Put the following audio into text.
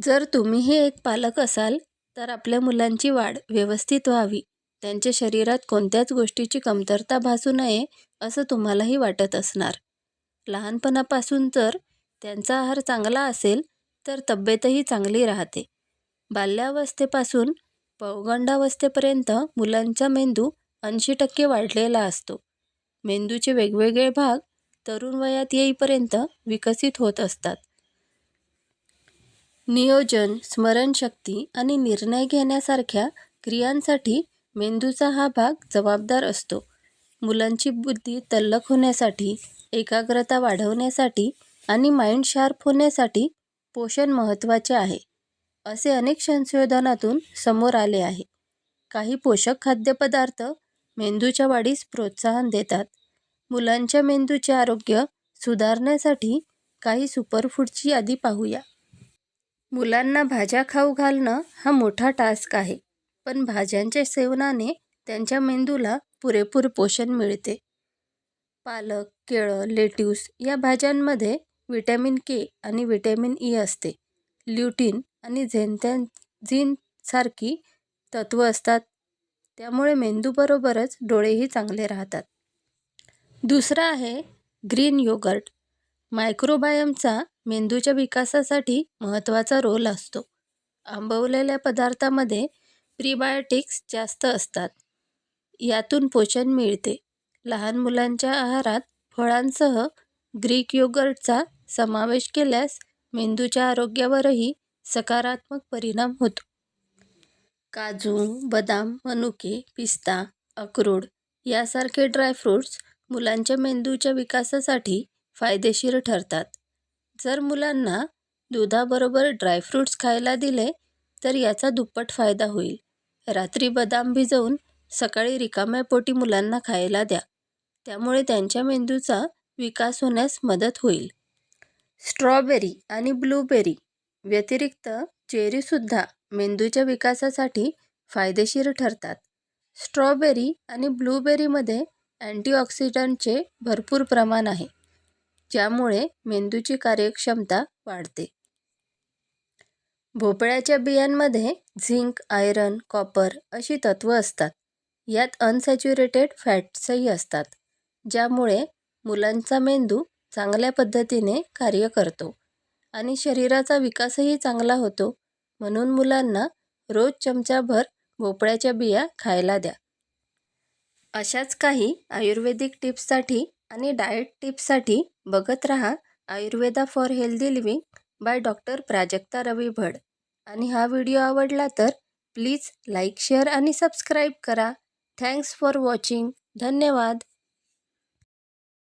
जर तुम्हीही एक पालक असाल तर आपल्या मुलांची वाढ व्यवस्थित व्हावी. त्यांच्या शरीरात कोणत्याच गोष्टीची कमतरता भासू नये असं तुम्हालाही वाटत असणार. लहानपणापासून जर त्यांचा आहार चांगला असेल तर तब्येतही चांगली राहते. बाल्यावस्थेपासून पौगंडावस्थेपर्यंत मुलांचा मेंदू ऐंशी टक्के वाढलेला असतो. मेंदूचे वेगवेगळे भाग तरुण वयात येईपर्यंत विकसित होत असतात. नियोजन स्मरणशक्ती आणि निर्णय घेण्यासारख्या क्रियांसाठी मेंदूचा हा भाग जबाबदार असतो. मुलांची बुद्धी तल्लख होण्यासाठी एकाग्रता वाढवण्यासाठी आणि माइंड शार्प होण्यासाठी पोषण महत्त्वाचे आहे असे अनेक संशोधनातून समोर आले आहे. काही पोषक खाद्यपदार्थ मेंदूच्या वाढीस प्रोत्साहन देतात. मुलांच्या मेंदूचे आरोग्य सुधारण्यासाठी काही सुपरफूडची यादी पाहूया. मुलांना भाज्या खाऊ घालणं हा मोठा टास्क आहे. पण भाज्यांच्या सेवनाने त्यांच्या मेंदूला पुरेपूर पोषण मिळते. पालक केळं लेट्यूस या भाज्यांमध्ये विटॅमिन के आणि विटॅमिन ई असते. ल्युटीन आणि झेंथॅझिनसारखी तत्त्व असतात. त्यामुळे मेंदूबरोबरच डोळेही चांगले राहतात. दुसरं आहे ग्रीन योगर्ट. मायक्रोबायमचा मेंदूच्या विकासासाठी महत्त्वाचा रोल असतो. आंबवलेल्या पदार्थामध्ये प्रीबायोटिक्स जास्त असतात. यातून पोषण मिळते. लहान मुलांच्या आहारात फळांसह ग्रीक योगर्टचा समावेश केल्यास मेंदूच्या आरोग्यावरही सकारात्मक परिणाम होतो. काजू बदाम मनुके पिस्ता अक्रोड यासारखे ड्रायफ्रूट्स मुलांच्या मेंदूच्या विकासासाठी फायदेशीर ठरतात. जर मुलांना दुधाबरोबर ड्रायफ्रूट्स खायला दिले तर याचा दुप्पट फायदा होईल. रात्री बदाम भिजवून सकाळी रिकाम्या पोटी मुलांना खायला द्या. त्यामुळे त्यांच्या मेंदूचा विकास होण्यास मदत होईल. स्ट्रॉबेरी आणि ब्लूबेरी व्यतिरिक्त चेरीसुद्धा मेंदूच्या विकासासाठी फायदेशीर ठरतात. स्ट्रॉबेरी आणि ब्लूबेरीमध्ये अँटीऑक्सिडंटचे भरपूर प्रमाण आहे. ज्यामुळे मेंदूची कार्यक्षमता वाढते. भोपळ्याच्या बियांमध्ये झिंक आयरन कॉपर अशी तत्त्व असतात. यात अनसॅच्युरेटेड फॅट्सही असतात ज्यामुळे मुलांचा मेंदू चांगल्या पद्धतीने कार्य करतो आणि शरीराचा विकासही चांगला होतो. म्हणून मुलांना रोज चमचाभर भोपळ्याच्या बिया खायला द्या. अशाच काही आयुर्वेदिक टिप्ससाठी आणि डाएट टिप्ससाठी बघत रहा Ayurveda for healthy living by doctor Prajakta Ravi Bhad. आणि हा व्हिडिओ आवडला तर प्लीज लाईक शेअर आणि सबस्क्राईब करा. थँक्स फॉर वॉचिंग धन्यवाद.